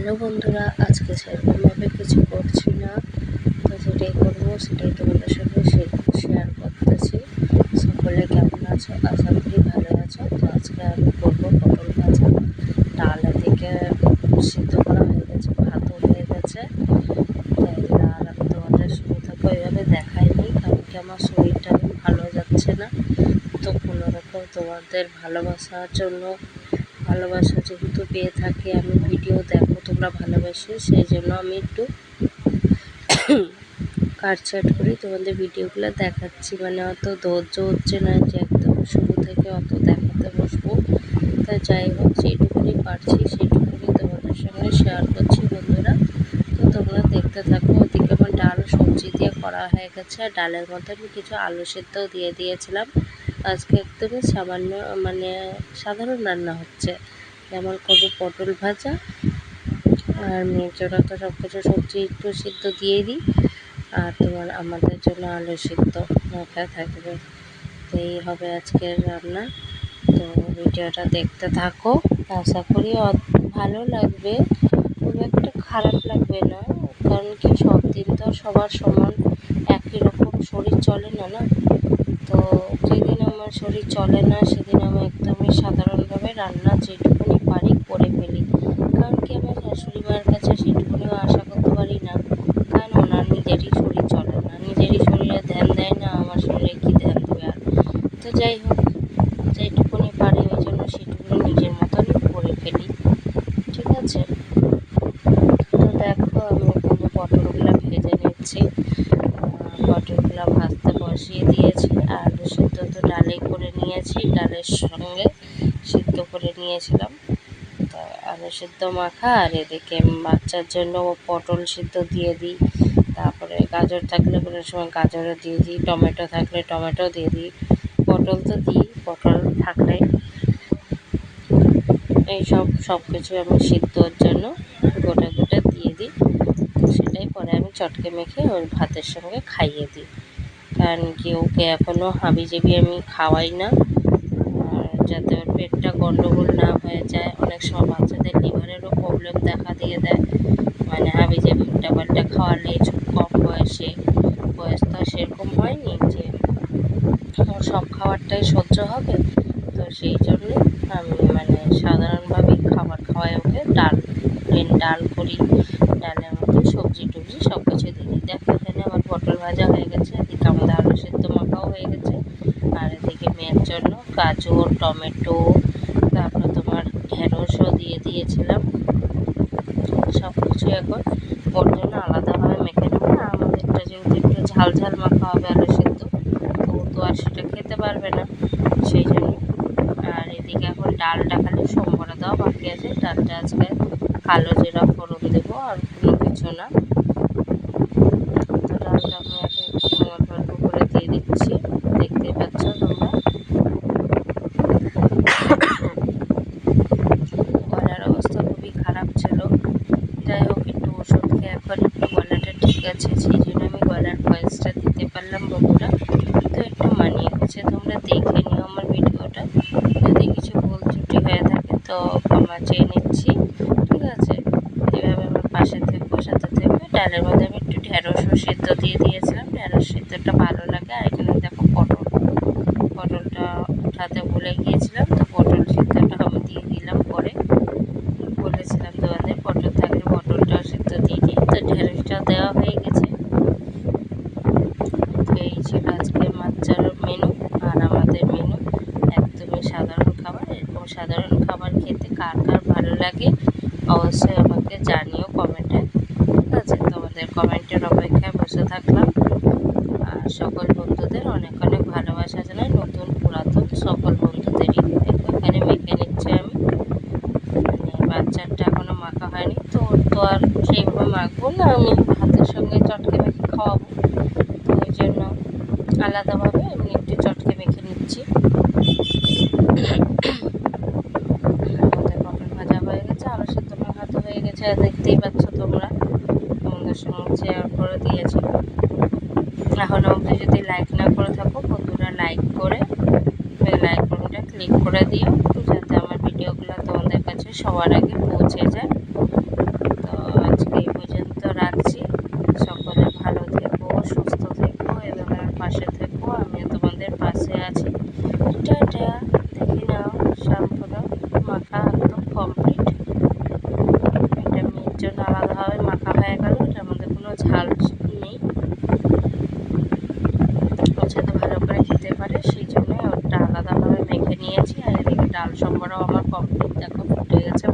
Hello বন্ধুরা, আজকে সেরকমভাবে কিছু করছি না। তো যেটাই করব সেটাই তোমাদের সঙ্গে শেয়ার করতেছি। সকলে কেমন আছো? আশা করি ভালো আছো। তো আজকে আমি করব পটল ভাজা। ডাল এদিকে সিদ্ধ করা হয়ে গেছে, ভাতও হয়ে গেছে। তাই আর আমি তোমাদের সঙ্গে থাকব এইভাবে দেখাইনি, কারণ কি আমার শরীরটা ভালো যাচ্ছে না। তো কোনোরকম তোমাদের ভালোবাসার জন্য ভালোবাসা যেহেতু পেয়ে থাকি, আমি ভিডিও দেখো, তোমরা ভালোবাসো, সেই জন্য আমি একটু কাটছাট করি তোমাদের ভিডিওগুলো দেখাচ্ছি। মানে অত ধৈর্য হচ্ছে না যে একদম শুরু থেকে অত দেখাতে বসবো। তা যাই হোক, যেটুকুনি পারছি সেটুকুনি তোমাদের সঙ্গে শেয়ার করছি বন্ধুরা। তো তোমরা দেখতে থাকো, ওদিকে ডাল সবজি দিয়ে করা হয়ে গেছে। আর ডালের মধ্যে আমি কিছু আলু সেদ্ধও দিয়ে দিয়েছিলাম। আজকে একদমই সামান্য মানে সাধারণ রান্না হচ্ছে। যেমন করব পটল ভাজা আর মেয়ের জন্য তো সব কিছু সবজি একটু সিদ্ধ দিয়ে দিই। আর তোমার আমাদের জন্য আলু সিদ্ধ মাখা থাকবে। তো এই হবে আজকের রান্না। তো ভিডিওটা দেখতে থাকো। আশা করি ভালো লাগবে। খুব একটা খারাপ লাগবে না। কারণ কি সব দিন তো সবার সমান একই রকম শরীর চলে না না? তো যেদিন আমার শরীর চলে না, সেদিন আমি একদমই সাধারণভাবে রান্না যেটুকুনি পারি করে ফেলি কারণ কি আমার শাশুড়ি মায়ের কাছে সেটুকুনিও আশা করতে পারি না কারণ ওনার নিজেরই শরীর চলে না নিজেরই শরীরে ধ্যান দেয় না আমার শরীরে কি ধ্যান দেবে আর তো যাই হোক যেটুকুনি পারি ওই জন্য সেটুকুনি নিজের মতনই করে ফেলি ঠিক আছে তো দেখো আমি এখানে পটলগুলো ভেজে নিচ্ছি পটলগুলো ভাজতে বসিয়ে দিয়েছি আর আলু সিদ্ধ তো ডালে করে নিয়েছি ডালের সঙ্গে সিদ্ধ করে নিয়েছিলাম। তো আলু সিদ্ধ মাখা, আর এদিকে বাচ্চার জন্য পটল সিদ্ধ দিয়ে দিই। তারপরে গাজর থাকলে কোনো সময় গাজরও দিয়ে দিই, টমেটো থাকলে টমেটো দিয়ে দিই। পটল তো দিই, পটল থাকলে। এই সব কিছু আমি সিদ্ধর জন্য গোটা গোটা দিয়ে দিই। সেটাই পরে আমি চটকে মেখে ওর ভাতের সঙ্গে খাইয়ে দিই। কারণ কি, ওকে এখনও হাবি জেবি আমি খাওয়াই না। যাতে ওর পেটটা গন্ডগোল না হয়ে যায়। অনেক সময় বাচ্চাদের লিভারেরও প্রবলেম দেখা দিয়ে দেয়। মানে হাবি জাবি উল্টাপাল্টা খাওয়ালে কম বয়সে বয়স তো সেরকম হয়নি যে সব খাবারটাই সহ্য হবে। তো সেই জন্য আমি মানে সাধারণভাবেই খাবার খাওয়াই ওকে। ডাল প্লেন ডাল করি। ডালের মধ্যে সবজি টবজি সব কিছু দিই। দেখো এখানে আমার পটল ভাজা হয়ে গেছে, এদিকে আমাদের আলু সেদ্ধ মাখাও হয়ে গেছে। আর এদিকে মেয়ের জন্য গাজর, টমেটো, তারপর তোমার ঢেঁড়সও দিয়ে দিয়েছিলাম। সব কিছু এখন ওর জন্য আলাদাভাবে মেখে নেব। আমাদেরটা যেহেতু একটু ঝাল ঝাল মাখা হবে আলু সেদ্ধ, তো তো আর সেটা খেতে পারবে না। সেই জন্য আর এদিকে এখন ডালটা খালি সোমবারে দেওয়া বাকি আছে। ডালটা আজকে কালো জিরা ফোড়ন দেবো আর কোনো কিছু না তো ডালটা আমি এখন একটু অল্প অল্প করে দিয়ে দিচ্ছি দেখতেই পাচ্ছ তোমরা গলার অবস্থা খুবই খারাপ ছিল যাই হোক একটু একটু গলাটা ঠিক আছে, সেই জন্য আমি গলার ভয়েসটা দিতে পারলাম বন্ধুরা। তো একটু মানিয়ে গেছে তোমরা দেখে নিও আমার ভিডিওটা। যদি কিছু ভুল ত্রুটি হয়ে থাকে তো ক্ষমা চেয়ে নিচ্ছি, ঠিক আছে? এভাবে আমার পাশে থেকে, সাথে থেকে। ডালের মধ্যে আমি একটু ঢেঁড়সও সিদ্ধ দিয়ে দিয়েছিলাম। ঢেঁড়স সিদ্ধটা ভালো লাগে। আর এখানে দেখো পটল, পটলটা উঠাতে ভুলে গিয়েছিলাম তো পটল সিদ্ধটা আমি দিয়ে দিলাম পরে বলেছিলাম তোমাদের পটল থাকলে পটলটাও সিদ্ধ দিয়ে দিই তো ঢেঁড়সটাও দেওয়া হয়ে গেছে তো এই ছিল আজকের বাচ্চার মেনু আর আমাদের মেনু একদমই সাধারণ খাবার এরকম সাধারণ খাবার খেতে কার কার ভালো লাগে, অবশ্যই আমাকে জানিও কমেন্টে ঠিক আছে, তোমাদের কমেন্টের অপেক্ষায় বসে থাকলাম। আর সকল বন্ধুদের অনেক অনেক ভালোবাসা জানাই, নতুন পুরাতন সকল বন্ধুদেরই। এখানে মেখে নিচ্ছি আমি। মানে বাচ্চারটা এখনও মাখা হয়নি, তো ওর তো আর সেইভাবে মাখবো না, আমি হাতের সঙ্গে চটকে মেখে খাওয়াবো। তো ওই জন্য আলাদাভাবে আমি একটু চটকে মেখে নিচ্ছি। চেয়ার দেখতেই পাচ্ছ তোমরা। তোমাদের সঙ্গে চেয়ার করে দিয়েছি। এখন অবধি যদি লাইক না করে থাকো, বন্ধুরা লাইক করে লাইক বাটনটা ক্লিক করে দিও, যাতে আমার ভিডিওগুলো তোমাদের কাছে সবার আগে পৌঁছে যায়। তো আজকে এই পর্যন্ত রাখছি। সকলে ভালো থেকো, সুস্থ থেকো, এবং আমার পাশে থেকো। আমিও তোমাদের পাশে আছি। ঝাল নেই। পছন্দ ভালো করে খেতে পারে, সেই জন্য ওরটা আলাদাভাবে মেখে নিয়েছি। আর এদিকে ডাল সম্বরাও আমার কমপ্লিট দেখো ফুটে গেছে।